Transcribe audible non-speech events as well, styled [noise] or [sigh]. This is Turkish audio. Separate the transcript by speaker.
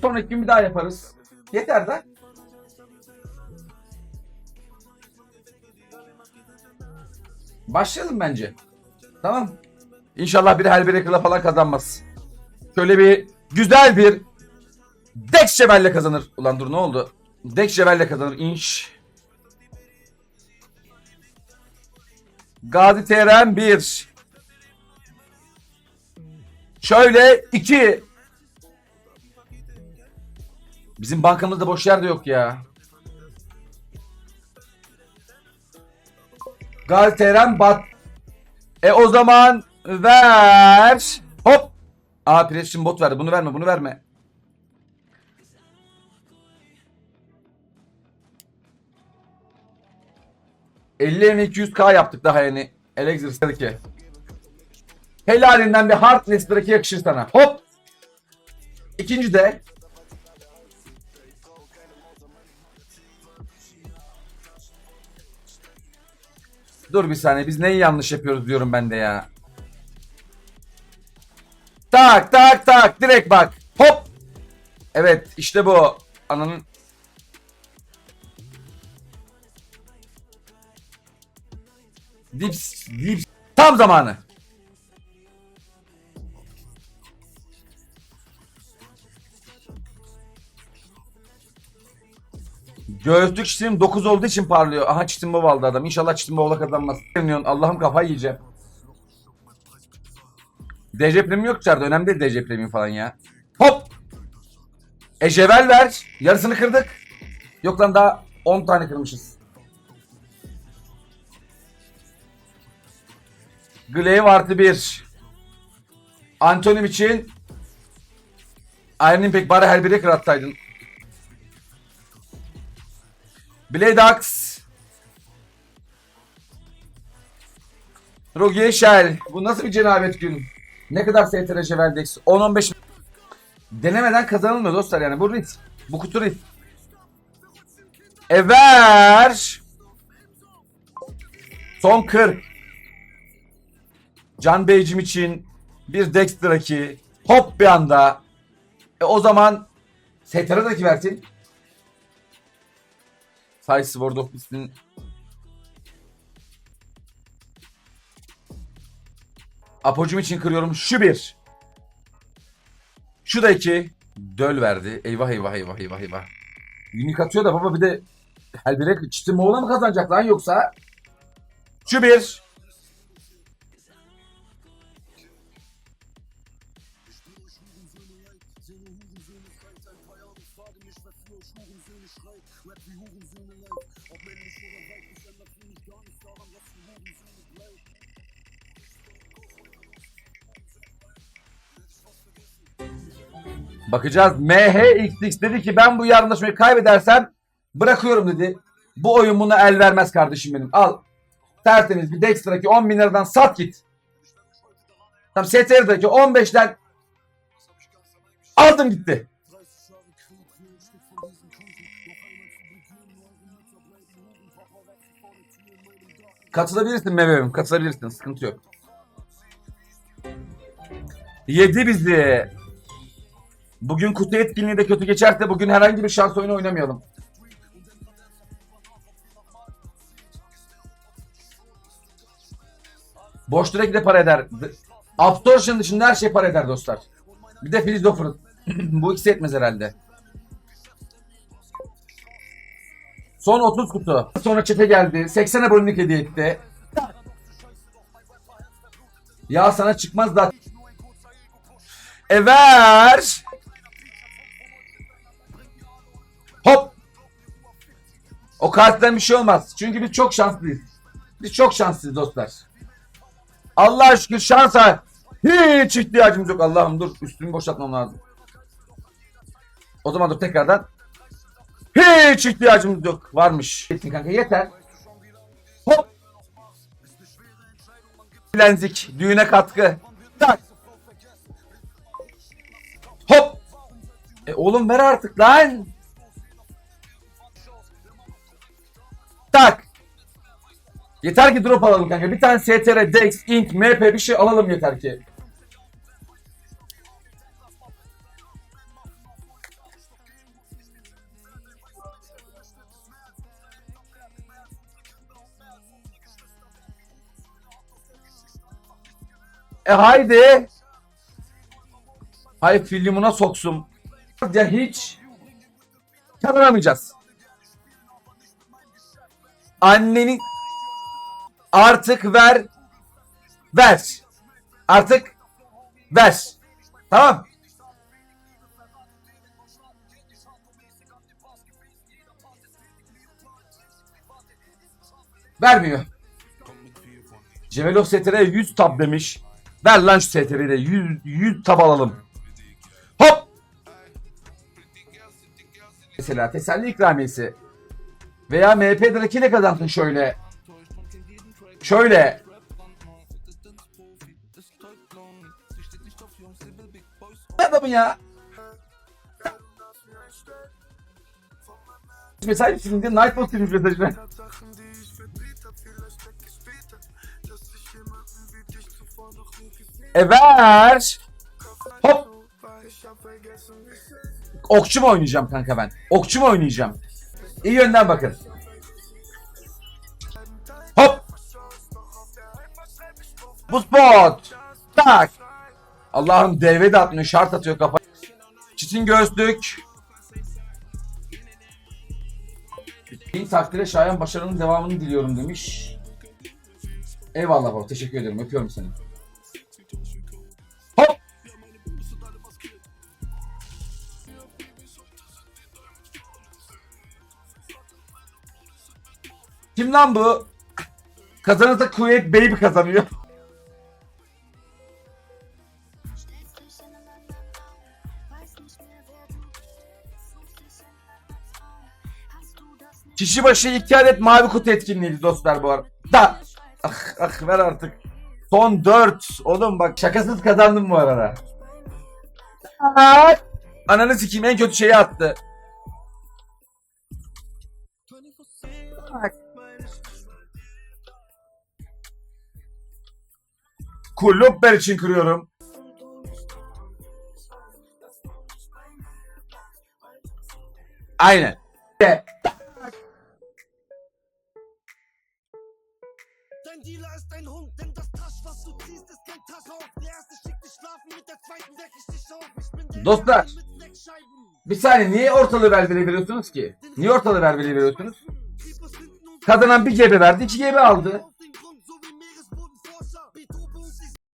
Speaker 1: sonraki gün bir daha yaparız. Yeter de. Başlayalım bence. Tamam. İnşallah biri Hellbreaker'la falan kazanmaz. Şöyle bir güzel bir Dex Chevel'le kazanır. Ulan dur ne oldu? Dex Chevel'le kazanır. İnş. Gazi TRM 1. Şöyle 2. Bizim bankamızda boş yer de yok ya. TRM bat. E o zaman ver. Hop. Aa PlayStation bot verdi. Bunu verme, bunu verme. ...50 200k yaptık daha yani. Elexir ki. Helalinden bir Heartless Drake yakışır sana. Hop. İkinci de. Dur bir saniye biz neyi yanlış yapıyoruz diyorum ben de ya. Tak tak tak direkt bak. Hop. Evet işte bu. Ananın. Dips, dips. Tam zamanı. Gözlük çitim 9 olduğu için parlıyor. Aha çitim baba aldı adam. İnşallah çitim baba kazanmaz. Allah'ım kafayı yiyeceğim. DC Premium yok içeride. Önemli değil DC Premium falan ya. Hop! Ejevel ver. Yarısını kırdık. Yok lan daha 10 tane kırmışız. Glaive artı 1. Antonim için Iron Impact bari her biri kırattaydın. Blade Axe. Rogue Shell. Bu nasıl bir cenabet gün? Ne kadar STR Şevel Dex? 10-15 Denemeden kazanılmıyor dostlar yani. Bu risk. Bu kutu risk. E ver. Son 40. Can Beyciğim için bir Dex Draki. Hop bir anda. E o zaman STR Draki versin. Say Sword of Beast'in Apocum için kırıyorum. Şu bir. Şu da iki. Döl verdi. Eyvah eyvah eyvah eyvah eyvah. Unique atıyor da baba bir de Helbirek çitin Moğol'a mı kazanacak lan yoksa? Şu bir. Bakacağız. MHXX dedi ki ben bu yarınlaşmayı kaybedersem bırakıyorum dedi. Bu oyun buna el vermez kardeşim benim. Al. Tertemiz bir Dexter'daki 10 bin liradan sat git. Tam STR'daki 15'ten aldım gitti. Katılabilirsin bebeğim. Katılabilirsin. Sıkıntı yok. Yedi bizi. Bugün kutu etkinliği de kötü geçerse bugün herhangi bir şans oyunu oynamayalım. Boş direkt de para eder. Absorption dışında her şey para eder dostlar. Bir de Filiz Doffer. [clears throat] Bu ikisi etmez herhalde. Son 30 kutu. Sonra çete geldi. 80 abonelik hediye etti. Ya sana çıkmaz da. E ver. Hop. O karttan bir şey olmaz. Çünkü biz çok şanslıyız. Biz çok şanslıyız dostlar. Allah şükür şansa hiç ihtiyacımız yok. Allah'ım dur üstümü boşaltmam lazım. O zaman dur tekrardan. Hiç ihtiyacımız yok. Varmış. Yetin kanka yeter. Hop. Lenzik. Düğüne katkı. Tak. Hop. E oğlum ver artık lan. Tak. Yeter ki drop alalım kanka. Bir tane STR, Dex, Ink, MP bir şey alalım yeter ki. E haydi. Hay filmuna soksun. Ya hiç kazanamayacağız. Annenin artık ver ver. Artık ver. Tamam. Vermiyor. Cemelov STR'ye 100 tab demiş. Ver lan şu STR'yi de 100, 100 tab alalım. Hop! Mesela teselli ikramiyesi. Veya MP Draki ne kazansın şöyle. Şöyle. Ne adamı ya? Mesaj filmde Nightbot filmi mesajı. E ver. Hop. Okçu mu oynayacağım kanka ben? Okçu mu oynayacağım? İyi yönden bakın. Hop. Bu spot. Tak. Allah'ım devre de atmıyor. Şart atıyor kafa. Çitin gözlük. Bin takdire şayan başarının devamını diliyorum demiş. Eyvallah baba. Teşekkür ederim. Öpüyorum seni. Kim lan bu? Kazanırsa Kuveyt Baby kazanıyor. Kişi başı iki adet mavi kutu etkinliğiydi dostlar bu arada. Da. Ah, ah ver artık. Son 4. Oğlum bak şakasız kazandım bu arada. Ananı sikeyim en kötü şeyi attı. Bak. Kulüpler için kırıyorum. Aynen. Dostlar. Bir saniye niye ortalığı velvele veriyorsunuz ki? Niye ortalığı velvele veriyorsunuz? Kazanan bir GB verdi, iki GB aldı.